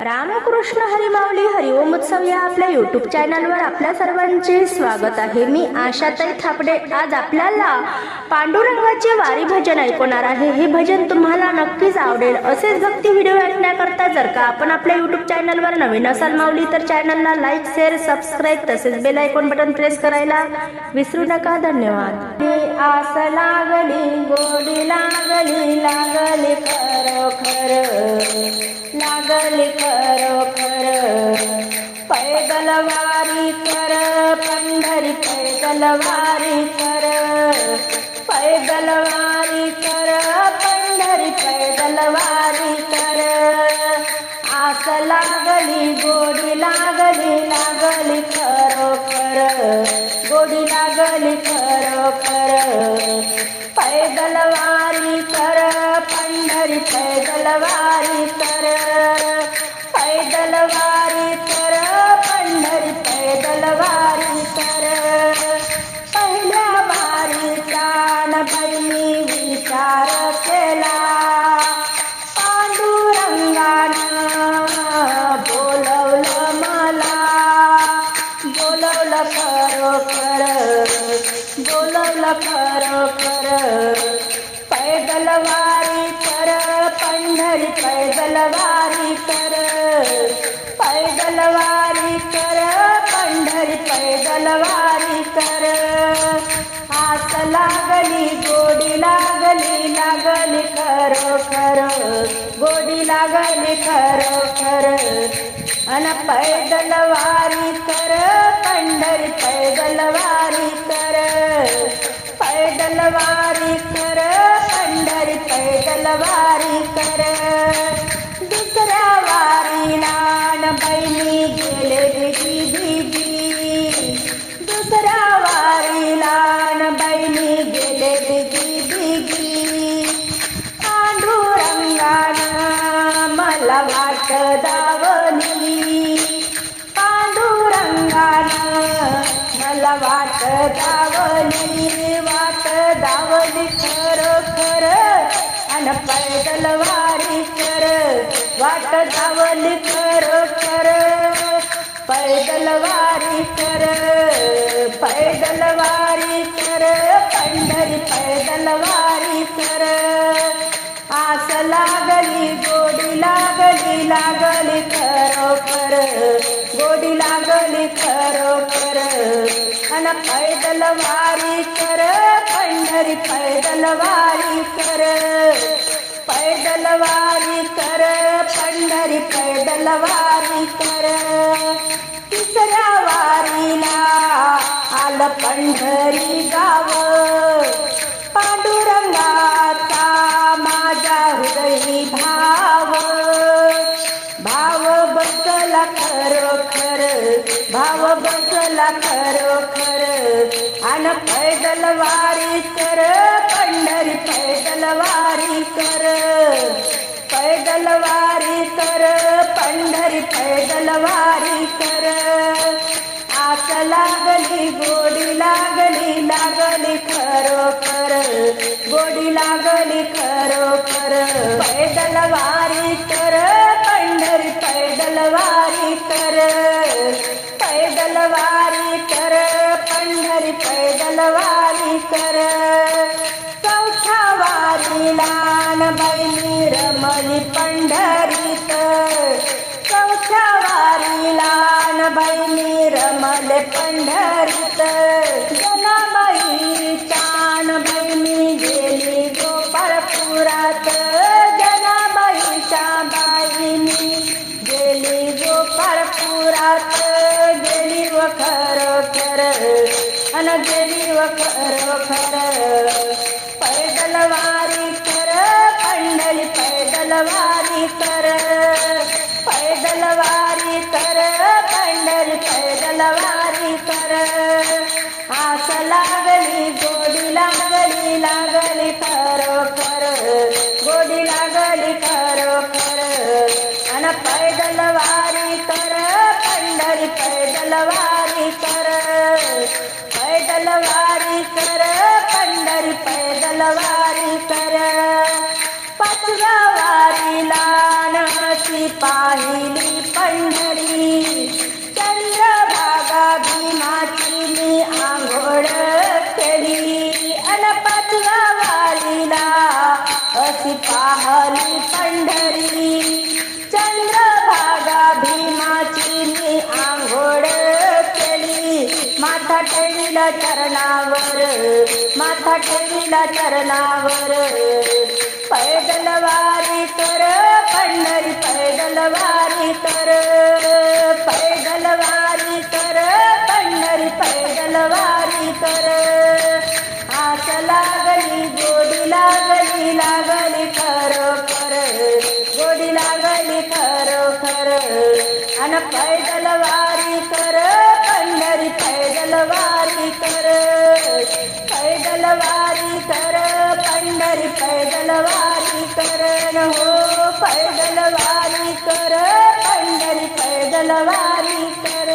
रामकृष्ण हरिमावली हरिओम उत्सव या आपल्या युट्यूब चॅनलवर आपल्या सर्वांचे स्वागत आहे. मी आशाताई थापडे. आज आपल्याला पांडुरंगाचे वारी भजन ऐकवणार आहे. हे भजन तुम्हाला नक्कीच आवडेल. असेच भक्ती व्हिडिओ ऐकण्याकरता जर का आपण आपल्या युट्यूब चॅनलवर नवीन असाल माऊली तर चॅनलला लाईक शेअर सबस्क्राईब तसेच बेल आयकॉन बटन प्रेस करायला विसरू नका. धन्यवाद. हे आस लागली गोडी लागली लागली खरोखर. लागली कर पैदल वारी कर पंढरी पैदल वारी कर. पैदल वारी कर पंढरी पैदल वारी कर. आस लागली गोडी लागली लागली खरोखर गोडी लागली कर पैदल वारी कर पैदल वारी तर पैदल वारी तर पंढरी पैदल वारी तर. पहिल्या वारी कान बहिणी विचार केला. पांडुरंगानं बोलवलं मला. बोलवलं खरोखर बोलवलं खरोखर. पैदल वारी पैदल वारी कर पैदल वारी कर पंढरी पैदल वारी कर. हात लागली गोडी लागली लागली खरोखर गोडी लागली खरोखर. अन पैदल वारी कर पंढरी पैदल वारी कर. पैदल वारी कर पंढरी पैदल वारी कर. न गेले बिगी बिगी पांडुरंगाना मला वाट दावली. पांडुरंगाना मला वाट दावली. वाट दावली खरोखर अन पैदल वारी कर. वाट दावली खरोखर पैदल वारी कर. लागली लागली खरोखर. गोडी लागली खरोखर. अन पैदल वारी कर पंढरी पैदल वारी कर. पैदल वारी कर पंढरी पैदल वारी कर. तिसऱ्या वारीला आलं पंढरी गा खरोखर भाव बसला खरोखर अन पैदल वारी कर पंढरी पैदल वारी कर. पैदल वारी कर पंढरी पैदल वारी कर. आस लागली गोडी लागली लागली खरोखर गोडी लागली खरोखर पैदल वारी कर. वारी कर पैदल वारी कर पंढरी पैदल वारी कर. चौथा वारीला न बैली रमली पंढरीत. चौथ्या वारीला न बैली रमले पंढरी मन गेली व खरोखर पैदल वारी कर पंढरी पैदल वारी कर. पैदल वारी कर पंढरी पैदल वारी कर. आस लागली गोडी लागली लागली कर गोडी लागली खरोखर अन पैदल वारी कर पंढरी पैदल वारी पैदल वारी कर पंढरी पैदल वारी कर. पाचव्या वारीला नसी पाहिली पंढरी. चंद्रभागा भीमाची मी आंघोळ केली. अन पाचव्या वारीला अशी पाहली पंढरी. चरणावर माथा ठेवीला चरणावर. पैदल वारी कर पंढरी पैदल वारी कर पैदल वारी कर पंढरी पैदल वारी कर आस लागली गोडी लागली लागली खरो खर गोडी लागली खरो खर अन पैदल वारी कर पंढरी पैदलवारी कर पैदल वारी कर पंढरी पैदलवारी कर हो पैदल वारी कर पंढरी पैदलवारी कर.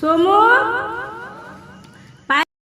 सोमू?